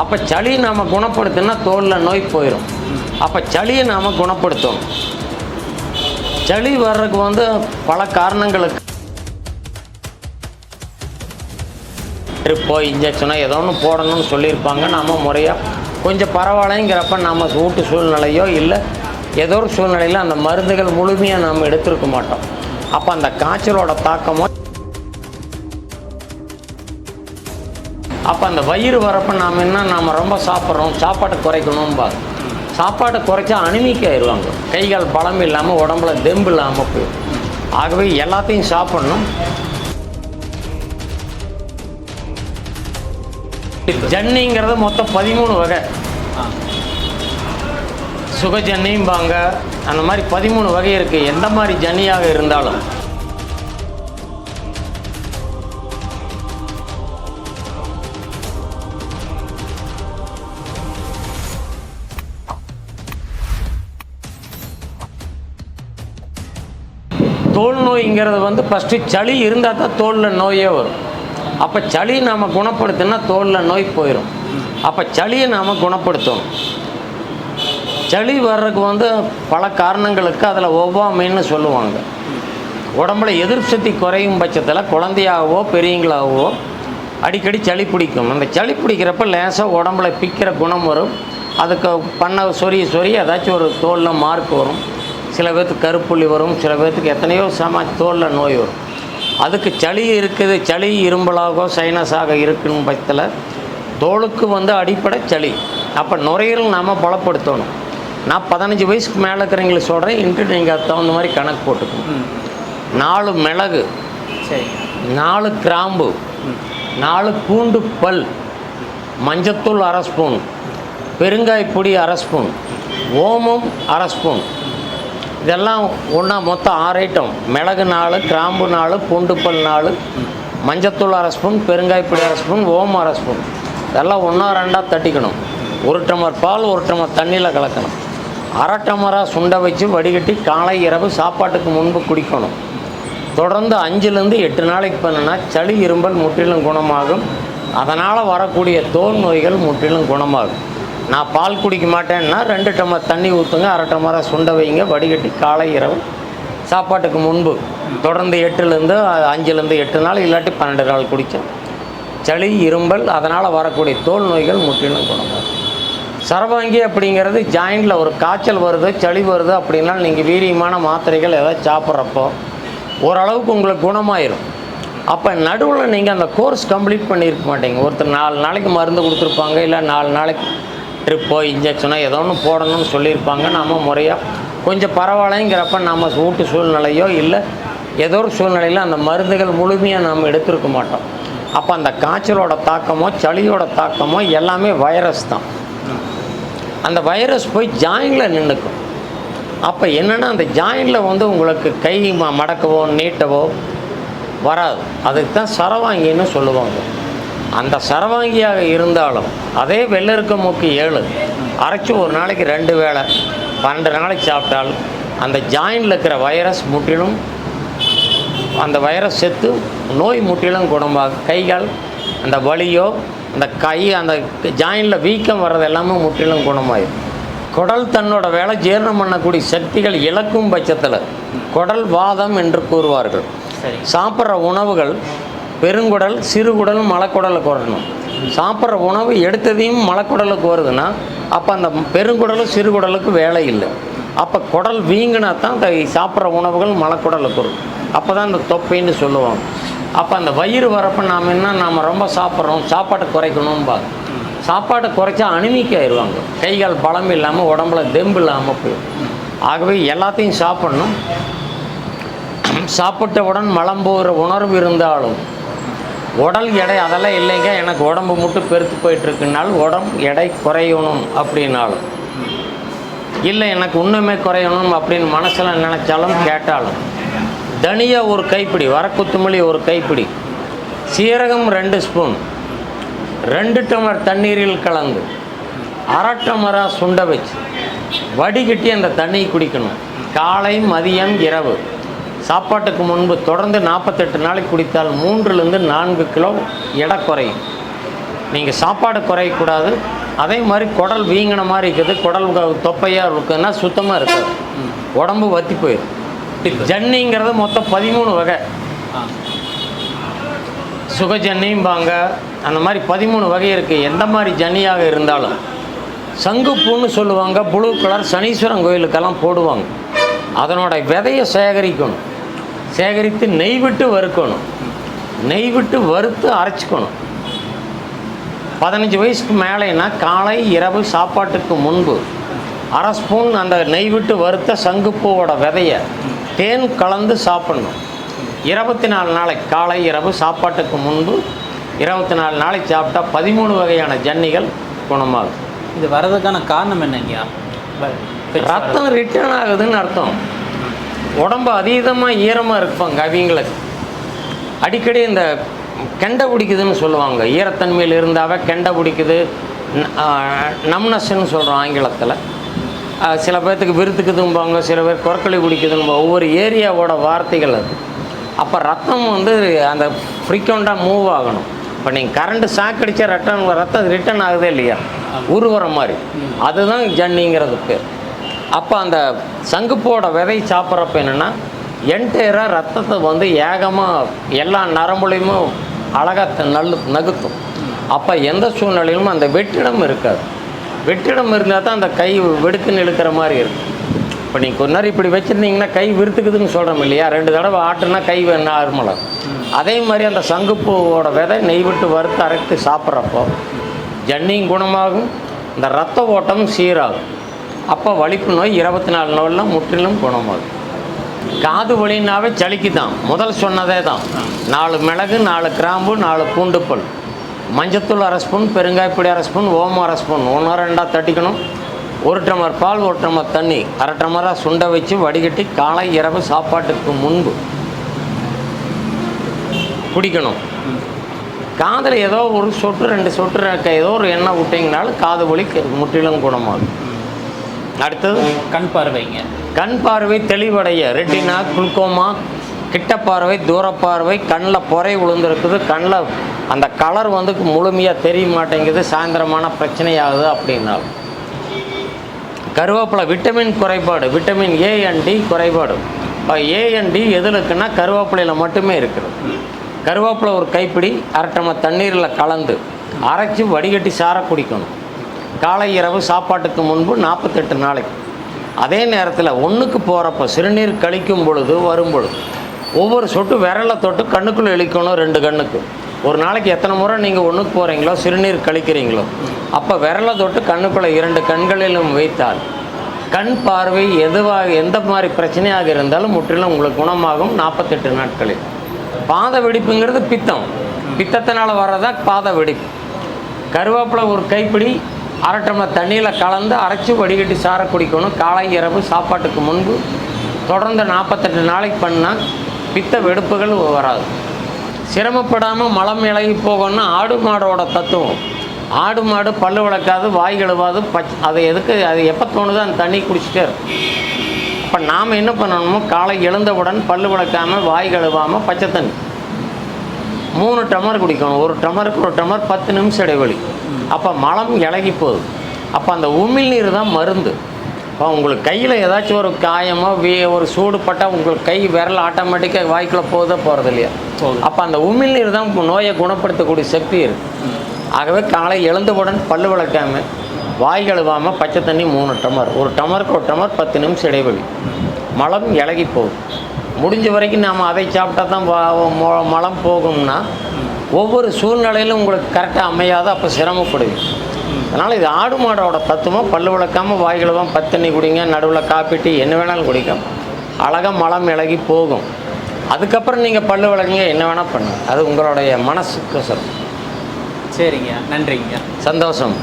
அப்போ சளி நாம் குணப்படுத்தினா தோலில் நோய் போயிடும் அப்போ சளியை நாம் குணப்படுத்தணும் சளி வர்றதுக்கு வந்து பல காரணங்களுக்கு ட்ரிப்போ இன்ஜெக்ஷனோ ஏதோ ஒன்று போடணும்னு சொல்லியிருப்பாங்க. நாம் முறையாக கொஞ்சம் பரவாயில்லைங்கிறப்ப நம்ம வீட்டு சூழ்நிலையோ இல்லை ஏதோ ஒரு சூழ்நிலையில் அந்த மருந்துகள் முழுமையாக நாம் எடுத்திருக்க மாட்டோம். அப்போ அந்த காய்ச்சலோட தாக்கமோ அப்போ அந்த வயிறு வரப்போ நாம் என்ன நாம் ரொம்ப சாப்பிட்றோம் சாப்பாட்டை குறைக்கணும்பாங்க. சாப்பாட்டை குறைச்சா அனிமிக் ஆயிடுவாங்க. கைகால் பலம் இல்லாமல் உடம்புல தெம்பு இல்லாமல் போயிடும். ஆகவே எல்லாத்தையும் சாப்பிட்ணும். ஜன்னிங்கிறது மொத்தம் பதிமூணு வகை. சுகஜன்னிம்பாங்க. அந்த மாதிரி பதிமூணு வகை இருக்குது எந்த மாதிரி ஜன்னியாக இருந்தாலும். நோய்ங்கிறது வந்து ஃபஸ்ட்டு சளி இருந்தால் தான் தோலில் நோயே வரும். அப்போ சளி நாம் குணப்படுத்தினா தோலில் நோய் போயிடும் அப்போ சளியை நாம் குணப்படுத்தணும். சளி வர்றதுக்கு வந்து பல காரணங்களுக்கு அதில் ஒவ்வாமைன்னு சொல்லுவாங்க. உடம்புல எதிர்ப்பு சக்தி குறையும் பட்சத்தில் குழந்தையாகவோ பெரியவங்களாகவோ அடிக்கடி சளி பிடிக்கும். அந்த சளி பிடிக்கிறப்ப லேசாக உடம்புல பிக்கிற குணம் வரும். அதுக்கு பண்ண சொறி சொறி ஏதாச்சும் ஒரு தோலில் மார்க் வரும். சில பேர்த்துக்கு கருப்புள்ளி வரும் சில பேர்த்துக்கு எத்தனையோ சம தோலில் நோய் வரும். அதுக்கு சளி இருக்குது சளி இரும்பலாகவோ சைனஸாக இருக்குன்னு பட்சத்தில் தோலுக்கு வந்து அடிப்படை சளி. அப்போ நுரையீரல் நாம் பலப்படுத்தணும். நான் பதினஞ்சு வயசுக்கு மேலே இருக்கிறவங்களுக்கு சொல்கிறேன் இன்ட்டு நீங்கள் அதுக்கு தகுந்த மாதிரி கணக்கு போட்டுக்கணும் நாலு மிளகு சரி. நாலு கிராம்பு நாலு பூண்டு பல் மஞ்சத்தூள் அரை ஸ்பூன் பெருங்காயப்பொடி அரை ஸ்பூன் ஓமம் அரை ஸ்பூன் இதெல்லாம் ஒன்றா மொத்தம் ஆறு ஐட்டம் மிளகு நாலு கிராம்பு நாலு பூண்டுப்பல் நாள் நாலு மஞ்சத்தூள் அரை ஸ்பூன் பெருங்காயப்பொடி அரை ஸ்பூன் ஓம் அரை ஸ்பூன். இதெல்லாம் ஒன்றா ரெண்டாக தட்டிக்கணும். ஒரு டமர் பால் ஒரு டமர் தண்ணியில் கலக்கணும். அரை டம்ளராக சுண்டை வச்சு வடிகட்டி காலை இரவு சாப்பாட்டுக்கு முன்பு குடிக்கணும். தொடர்ந்து அஞ்சுலேருந்து எட்டு நாளைக்கு பண்ணினா சளி இரும்பல் முற்றிலும் குணமாகும். அதனால் வரக்கூடிய தோல் நோய்கள் முற்றிலும் குணமாகும். நான் பால் குடிக்க மாட்டேன்னா ரெண்டு டம்ளர் தண்ணி ஊற்றுங்க அரை டம்ளராக சுண்டை வைங்க வடிகட்டி காலை இரவு. சாப்பாட்டுக்கு முன்பு தொடர்ந்து எட்டுலேருந்து அஞ்சுலேருந்து எட்டு நாள் இல்லாட்டி பன்னெண்டு நாள் குடித்தேன் சளி இரும்பல் அதனால் வரக்கூடிய தோல் நோய்கள் முற்றிலும் குணமாகும். சரவாங்கி அப்படிங்கிறது ஜாயிண்டில் ஒரு காய்ச்சல் வருது சளி வருது அப்படின்னா நீங்கள் வீரியமான மாத்திரைகள் ஏதாவது சாப்பிட்றப்போ ஓரளவுக்கு உங்களுக்கு குணமாயிரும். அப்போ நடுவில் நீங்கள் அந்த கோர்ஸ் கம்ப்ளீட் பண்ணியிருக்க மாட்டீங்க. ஒருத்தர் நாலு நாளைக்கு மருந்து கொடுத்துருப்பாங்க இல்லை நாலு நாளைக்கு ட்ரிப்போ இன்ஜெக்ஷனோ ஏதோ ஒன்று போடணும்னு சொல்லியிருப்பாங்க. நாம் முறையாக கொஞ்சம் பரவாயில்லைங்கிறப்ப நம்ம வீட்டு சூழ்நிலையோ இல்லை ஏதோ ஒரு சூழ்நிலையில் அந்த மருந்துகள் முழுமையாக நாம் எடுத்திருக்க மாட்டோம். அப்போ அந்த காய்ச்சலோட தாக்கமோ சளியோட தாக்கமோ எல்லாமே வைரஸ் தான். அந்த வைரஸ் போய் ஜாயினில் நின்றுக்கும் அப்போ என்னென்னா அந்த ஜாயிண்டில் வந்து உங்களுக்கு கை மடக்கவோ நீட்டவோ வராது. அதுக்கு தான் சரவாங்கின்னு சொல்லுவாங்க. அந்த சரவாங்கியாக இருந்தாலும் அதே வெள்ளருக்க மூக்கு ஏழு. அரைச்சி ஒரு நாளைக்கு ரெண்டு வேளை. பன்னெண்டு நாளைக்கு சாப்பிட்டால் அந்த ஜாயிண்டில் இருக்கிற வைரஸ் முற்றிலும் அந்த வைரஸ் செத்து நோய் முற்றிலும் குணமாகும் கைகால் அந்த வலியோ அந்த கை அந்த ஜாயிண்டில் வீக்கம் வர்றது எல்லாமே முற்றிலும் குணமாயிடும் குடல் தன்னோட வேலை ஜீரணம் பண்ணக்கூடிய சக்திகள் இழக்கும் பட்சத்தில் குடல் வாதம் என்று கூறுவார்கள். சாப்பிட்ற உணவுகள் பெருங்குடல் சிறுகுடல் மலக்குடலை கோரணும். சாப்பிட்ற உணவு எடுத்ததையும் மலக்குடலுக்கு வருதுன்னா அப்போ அந்த பெருங்குடலும் சிறுகுடலுக்கு வேலை இல்லை. அப்போ குடல் வீங்கினா தான் அந்த சாப்பிட்ற உணவுகள் மலக்குடலுக்கு வரும். அப்போ தான் இந்த தொப்பைன்னு சொல்லுவாங்க. அப்போ அந்த வயிறு வரப்போ நாம் என்ன நாம் ரொம்ப சாப்பிட்றோம் சாப்பாட்டை குறைக்கணும்பா சாப்பாட்டை குறைச்சா அனிமிக்க ஆயிடுவாங்க. கைகால் பலம் இல்லாமல் உடம்புல தெம்பு இல்லாமல் போயிடும். ஆகவே எல்லாத்தையும் சாப்பிட்ணும். சாப்பிட்டவுடன் மலம் போகிற உணர்வு இருந்தாலும் உடல் எடை அதெல்லாம் இல்லைங்க. எனக்கு உடம்பு மட்டும் பெருத்து போயிட்டுருக்குனாலும் உடம்பு எடை குறையணும் அப்படின்னாலும். இல்லை எனக்கு இன்னுமே குறையணும் அப்படின்னு மனசில் நினச்சாலும் கேட்டாலும். தனியா ஒரு கைப்பிடி வரக்குத்துமல்லி ஒரு கைப்பிடி சீரகம் ரெண்டு ஸ்பூன் ரெண்டு டம்ளர் தண்ணீரில் கலந்து அரை டம்ளராக சுண்ட வச்சு வடிகட்டி அந்த தண்ணியை குடிக்கணும். காலை மதியம் இரவு. சாப்பாட்டுக்கு முன்பு தொடர்ந்து நாற்பத்தெட்டு நாளைக்கு குடித்தால் மூன்றுலேருந்து நான்கு கிலோ எடை குறையும் நீங்கள் சாப்பாடு குறையக்கூடாது. அதே மாதிரி குடல் வீங்கின மாதிரி இருக்குது. குடல் தொப்பையாக இருக்குதுன்னா சுத்தமாக இருக்காது. உடம்பு வத்தி போயிடும் ஜன்னிங்கிறது மொத்தம் பதிமூணு வகை. சுக சுகஜன்னிம்பாங்க. அந்த மாதிரி பதிமூணு வகை இருக்குது எந்த மாதிரி ஜன்னியாக இருந்தாலும். சங்குப்பூன்னு சொல்லுவாங்க. ப்ளூ கலர் சனீஸ்வரன் கோயிலுக்கெல்லாம் போடுவாங்க. அதனோட விதையை சேகரிக்கணும். சேகரித்து நெய் விட்டு வறுக்கணும். நெய் விட்டு வறுத்து அரைச்சிக்கணும். பதினஞ்சு வயசுக்கு மேலேனா காலை இரவு சாப்பாட்டுக்கு முன்பு அரை ஸ்பூன் அந்த நெய் விட்டு வறுத்த சங்குப்பூவோட விதையை தேன் கலந்து சாப்பிடணும். இருபத்தி நாலு நாளைக்கு காலை இரவு சாப்பாட்டுக்கு முன்பு இருபத்தி நாலு நாளைக்கு சாப்பிட்டா பதிமூணு வகையான ஜன்னிகள் குணமாகும். இது வர்றதுக்கான காரணம் என்னங்கய்யா? ரத்தம் ரிட்டர்ன் ஆகுதுன்னு அர்த்தம். உடம்பு அதீதமாக ஈரமாக இருப்பாங்க அவங்களுக்கு அடிக்கடி இந்த கெண்டை பிடிக்குதுன்னு சொல்லுவாங்க. ஈரத்தன்மையில் இருந்தாவே கெண்டை பிடிக்குது. நம்னஸ்ன்னு சொல்கிறோம் ஆங்கிலத்தில். சில பேர்த்துக்கு விருத்துக்குதும்பாங்க சில பேர் கொரக்களி பிடிக்குதுன்னு ஒவ்வொரு ஏரியாவோட வார்த்தைகள் அது. அப்போ ரத்தம் வந்து அந்த ஃப்ரீக்வெண்ட்டாக மூவ் ஆகணும். இப்போ நீங்கள் கரண்ட்டு ஷாக் அடித்தா ரத்தம் ரிட்டர்ன் ஆகுதே இல்லையா? உருவற மாதிரி. அதுதான் ஜன்னிங்கிறது பேர் அப்போ அந்த சங்குப்போட விதை சாப்பிட்றப்ப என்னென்னா என்டையராக ரத்தத்தை வந்து ஏகமாக எல்லா நரம்புலையுமே அழகாக நல்லு நகுத்தும். அப்போ எந்த சூழ்நிலையிலும் அந்த வெற்றிடம் இருக்காது. வெற்றிடம் இருந்தால் தான் அந்த கை வெடுக்குன்னு இழுக்கிற மாதிரி இருக்கும் இப்போ நீங்கள் கொஞ்ச நேரம் இப்படி வச்சுருந்தீங்கன்னா கை விருத்துக்குதுன்னு சொல்கிறோம் இல்லையா? ரெண்டு தடவை ஆட்டுனா கை நார்மலாக அதே மாதிரி அந்த சங்குப்பூவோட விதை நெய் விட்டு வறுத்து அரைத்து சாப்பிட்றப்போ ஜன்னியும் குணமாகும் இந்த ரத்த ஓட்டம் சீராகும். அப்போ வலிப்பு நோய் இருபத்தி நாலு நாளில் முற்றிலும் குணமாகும் காது வலினாவே சளிக்கு தான் முதல் சொன்னதே தான் நாலு மிளகு நாலு கிராம்பு நாலு பூண்டுப்பல். மஞ்சத்தூள் அரை ஸ்பூன் பெருங்காய்ப்பொடி அரை ஸ்பூன் ஓமம் அரை ஸ்பூன். ஒன்று ரெண்டாக தட்டிக்கணும். ஒரு டம்ளர் பால் ஒரு டம்ளர் தண்ணி. அரை டம்ளராக சுண்டை வச்சு வடிகட்டி காலை இரவு சாப்பாட்டுக்கு முன்பு குடிக்கணும். காதில் ஏதோ ஒரு சொட்டு ரெண்டு சொட்டு ஏதோ ஒரு எண்ணெய் விட்டிங்கனாலும் காது வலி முற்றிலும் குணமாகும். அடுத்தது? கண் பார்வைங்க. கண் பார்வை தெளிவடைய ரெட்டினா குளுக்கோமா கிட்ட பார்வை தூர பார்வை கண்ணில் பொறை விழுந்திருக்குது கண்ணில் அந்த கலர் வந்து முழுமையாக தெரிய மாட்டேங்குது சாயந்தரமான பிரச்சனையாகுது அப்படின்னாலும். கருவேப்பிலை விட்டமின் குறைபாடு விட்டமின் ஏ அண்ட் டி குறைபாடு. இப்போ ஏ அண்ட் டி எதில் இருக்குன்னா கருவேப்பிலையில் மட்டுமே இருக்குது. கருவேப்பிலை ஒரு கைப்பிடி அரட்டம தண்ணீரில் கலந்து அரைச்சி வடிகட்டி சார குடிக்கணும். காலை இரவு சாப்பாட்டுக்கு முன்பு நாற்பத்தெட்டு நாளைக்கு. அதே நேரத்தில் ஒன்றுக்கு போகிறப்ப சிறுநீர் கழிக்கும் பொழுது வரும் பொழுது. ஒவ்வொரு சொட்டு விரலை தொட்டு கண்ணுக்குள்ளே இழிக்கணும் ரெண்டு கண்ணுக்கு. ஒரு நாளைக்கு எத்தனை முறை நீங்கள் ஒன்றுக்கு போகிறீங்களோ சிறுநீர் கழிக்கிறீங்களோ அப்போ விரலை தொட்டு கண்ணுக்குள்ளே இரண்டு கண்களிலும் வைத்தால் கண் பார்வை எதுவாக எந்த மாதிரி பிரச்சனையாக இருந்தாலும் முற்றிலும் உங்களுக்கு குணமாகும் நாற்பத்தெட்டு நாட்களில். பாத வெடிப்புங்கிறது பித்தம். பித்தத்தினால் வர்றதா பாத வெடிப்பு. கருவேப்பிலை ஒரு கைப்பிடி அரை டம்ளர் தண்ணியில் கலந்து அரைச்சி வடிகட்டி சாரை குடிக்கணும். காலை இரவு சாப்பாட்டுக்கு முன்பு தொடர்ந்து நாற்பத்தெட்டு நாளைக்கு பண்ணால் பித்த வெடுப்புகள் வராது. சிரமப்படாமல் மலம் இலகி போகணும்னா ஆடு மாடோட தத்துவம். ஆடு மாடு பல்லு விளக்காது வாய் கழுவாது பச் அதை எதுக்கு அது எப்போ தோணுதோ அந்த தண்ணி குடிச்சிட்டே இருக்கும். அப்போ நாம் என்ன பண்ணணுமோ காலை எழுந்தவுடன் பல்லு விளக்காமல் வாய் கழுவாமல் பச்சை தண்ணி. மூணு டமர் குடிக்கணும். ஒரு டமருக்கு ஒரு டமர் பத்து நிமிஷம் இடைவெளி. அப்போ மலம் இலகி போகுது. அப்போ அந்த உமிழ்நீர் தான் மருந்து. இப்போ உங்களுக்கு கையில் ஏதாச்சும் ஒரு காயமோ வே ஒரு சூடு பட்டால் உங்களுக்கு கை விரல் ஆட்டோமேட்டிக்காக வாய்க்குள்ளே போதோ போகிறது இல்லையா? போகுது. அப்போ அந்த உமிழ்நீர் தான் நோயை குணப்படுத்தக்கூடிய சக்தி இருக்குது ஆகவே காலை எழுந்தவுடன் பல்லு விளக்காம வாய் கழுவாமல் பச்சை தண்ணி மூணு டம்ளர் ஒரு டம்ளருக்கு ஒரு டம்ளர் பத்து நிமிஷம் இடைவெளி. மலம் இலகி போகுது. முடிஞ்ச வரைக்கும் நாம் அதை சாப்பிட்டா தான் மலம் போகும்னா ஒவ்வொரு சூழ்நிலையிலும் உங்களுக்கு கரெக்டாக அமையாது அப்போ சிரமப்படுது அதனால் இது ஆடு மாடோட தத்துவம் பல்லு விளக்காமல் வாய் கழுவாம பத்து தண்ணி குடிங்க நடுவில் காப்பி டீ என்ன வேணாலும் குடிக்கும் அழகாக மலம் இலகி போகும். அதுக்கப்புறம் நீங்கள் பல்லு விளக்குங்க என்ன வேணால் பண்ணுங்க. அது உங்களுடைய மனசுக்கு சொல் சரிங்க நன்றிங்க. சந்தோஷம்.